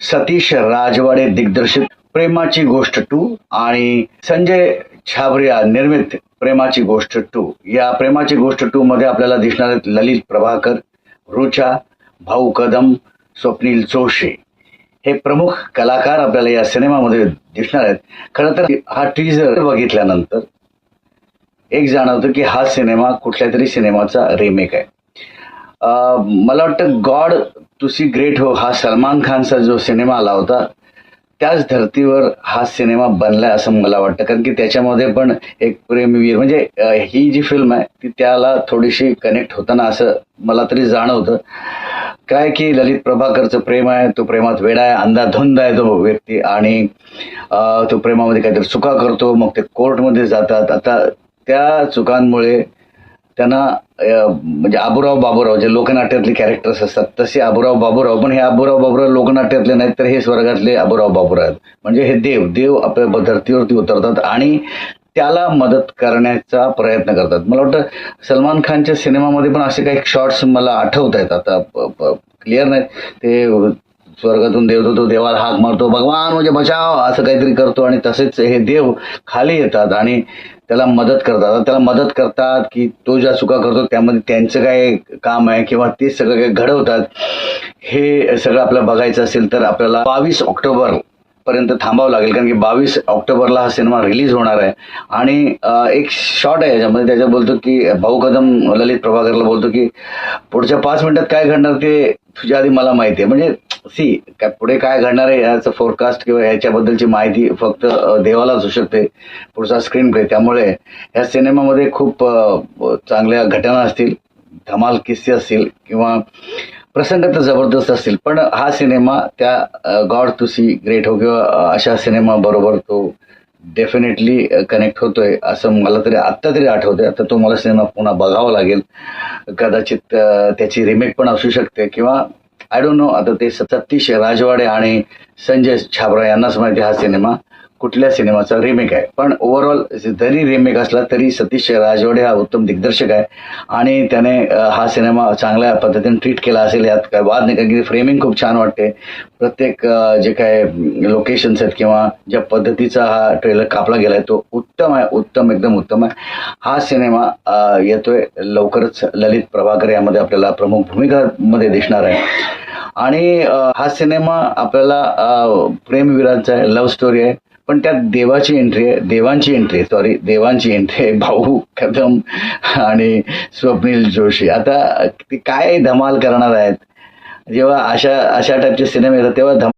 सतीश राजवाडे दिग्दर्शित प्रेमाची गोष्ट टू आणि संजय छाबरिया निर्मित प्रेमाची गोष्ट टू. या प्रेमाची गोष्ट टू मध्ये आपल्याला दिसणार आहेत ललित प्रभाकर रुचा भाऊ कदम स्वप्नील जोशी. हे प्रमुख कलाकार आपल्याला या सिनेमामध्ये दिसणार आहेत. खरं तर हा टीजर बघितल्यानंतर एक जाणवतं की हा सिनेमा कुठल्या तरी सिनेमाचा रिमेक आहे. मला वाटतं गॉड तुसी ग्रेट हो हा सलमान खानचा जो सिनेमा आला होता त्याच धर्तीवर हा सिनेमा बनलाय असं मला वाटतं. कारण की त्याच्यामध्ये पण एक प्रेमवीर म्हणजे ही जी फिल्म आहे ती त्याला थोडीशी कनेक्ट होताना असं मला तरी जाणवतं. काय की ललित प्रभाकरचं प्रेम आहे तो प्रेमात वेडा आहे अंधाधुंद आहे तो व्यक्ती आणि तो प्रेमामध्ये काहीतरी चुका करतो मग ते कोर्टमध्ये जातात. आता त्या चुकांमुळे त्यांना म्हणजे आबुराव बाबुराव जे लोकनाट्यातले कॅरेक्टर्स असतात तसे आबुराव बाबुराव पण हे आबुराव बाबुराव लोकनाट्यातले नाहीत तर हे स्वर्गातले आबुराव बाबुराव आहेत. म्हणजे हे देव देव आपल्या धर्तीवरती उतरतात आणि त्याला मदत करण्याचा प्रयत्न करतात. मला वाटतं सलमान खानच्या सिनेमामध्ये पण असे काही शॉर्ट्स मला आठवत आहेत आता क्लिअर नाहीत ते स्वर्गातून देव तो देवाला हाक मारतो भगवान म्हणजे बचाव असं काहीतरी करतो आणि तसेच हे देव खाली येतात आणि त्याला मदत करतात. त्याला मदत करतात की तो ज्या चुका करतो त्यामध्ये त्यांचं काय काम आहे किंवा ते सगळं काही घडवतात हे सगळं आपल्याला बघायचं असेल तर आपल्याला बावीस ऑक्टोबर पर्यंत थांबावं लागेल. कारण की बावीस ऑक्टोबरला हा सिनेमा रिलीज होणार आहे. आणि एक शॉर्ट आहे याच्यामध्ये त्याच्यात बोलतो की भाऊ कदम ललित प्रभाकरला बोलतो की पुढच्या पाच मिनिटात काय घडणार ते तुझ्या आधी मला माहिती आहे. म्हणजे सी काय पुढे काय घडणार आहे याचं फोरकास्ट किंवा याच्याबद्दलची माहिती फक्त देवालाच असू शकते. पुढचा स्क्रीन प्ले त्यामुळे या सिनेमामध्ये खूप चांगल्या घटना असतील धमाल किस्से असतील किंवा प्रसंग तर जबरदस्त असतील. पण हा सिनेमा त्या गॉड टू सी ग्रेट हो किंवा अशा सिनेमा बरोबर तो डेफिनेटली कनेक्ट होतोय असं मला तरी आत्ता तरी आठवतंय. आता तो मला सिनेमा पुन्हा बघावा लागेल. कदाचित त्याची रिमेक पण असू शकते किंवा आय डोंट नो आता ते सतीश राजवाडे आणि संजय छाबरा यांनाच माहिती हा सिनेमा. कुठल्या सिनेमाचा रिमेक आहे. पण ओव्हरऑल जरी रिमेक असला तरी सतीश राजवाडे हा उत्तम दिग्दर्शक आहे. आणि त्याने हा सिनेमा चांगल्या पद्धतीने ट्रीट केला असेल यात काय वाद नाही कारण की फ्रेमिंग खूप छान वाटते. प्रत्येक जे काय लोकेशन्स आहेत किंवा ज्या पद्धतीचा हा ट्रेलर कापला गेला आहे तो उत्तम आहे उत्तम एकदम उत्तम आहे. हा सिनेमा येतोय लवकरच ललित प्रभाकर यामध्ये आपल्याला प्रमुख भूमिकामध्ये दिसणार आहे. आणि हा सिनेमा आपल्याला प्रेमवीरांचा आहे लव्ह स्टोरी आहे. पण त्यात देवाची एंट्री आहे देवांची एंट्री सॉरी देवांची एंट्री आहे भाऊ कदम आणि स्वप्नील जोशी. आता ते काय धमाल करणार आहेत? जेव्हा अशा अशा टाईपचे सिनेमे येतात तेव्हा धमाल